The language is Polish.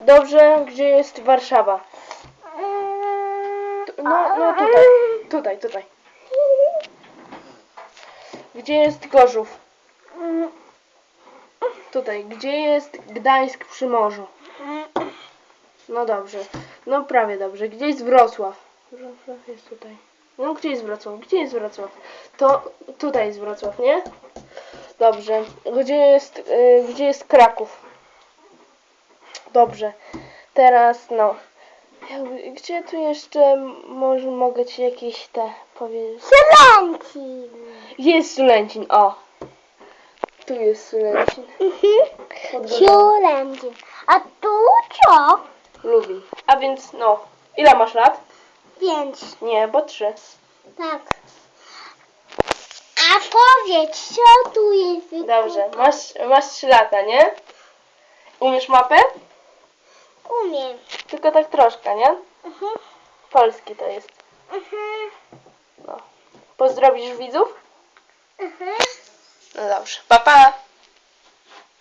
Dobrze, gdzie jest Warszawa? Tu- No, no tutaj, tutaj, tutaj. Gdzie jest Gorzów? Tutaj. Gdzie jest Gdańsk przy morzu? No dobrze. No prawie dobrze. Gdzie jest Wrocław? Wrocław jest tutaj. No gdzie jest Wrocław? Gdzie jest Wrocław? To tutaj jest Wrocław, nie? Dobrze. Gdzie jest, y, gdzie jest Kraków? Dobrze. Teraz no. Gdzie tu jeszcze może mogę ci jakieś te powiedzieć? Sylęcin. Gdzie jest Sulęcin? O. Tu jest Sulęcin. Sylęcin. A tu co? Lubi. A więc no. Ile masz lat? Pięć. Nie, bo trzy. Tak. A powiedz, co tu jest? Dobrze. Masz, masz trzy lata, nie? Umiesz mapę? Umiem. Tylko tak troszkę, nie? Mhm. Polski to jest. Mhm. No. Pozdrowisz widzów? Mhm. No dobrze. Pa, pa.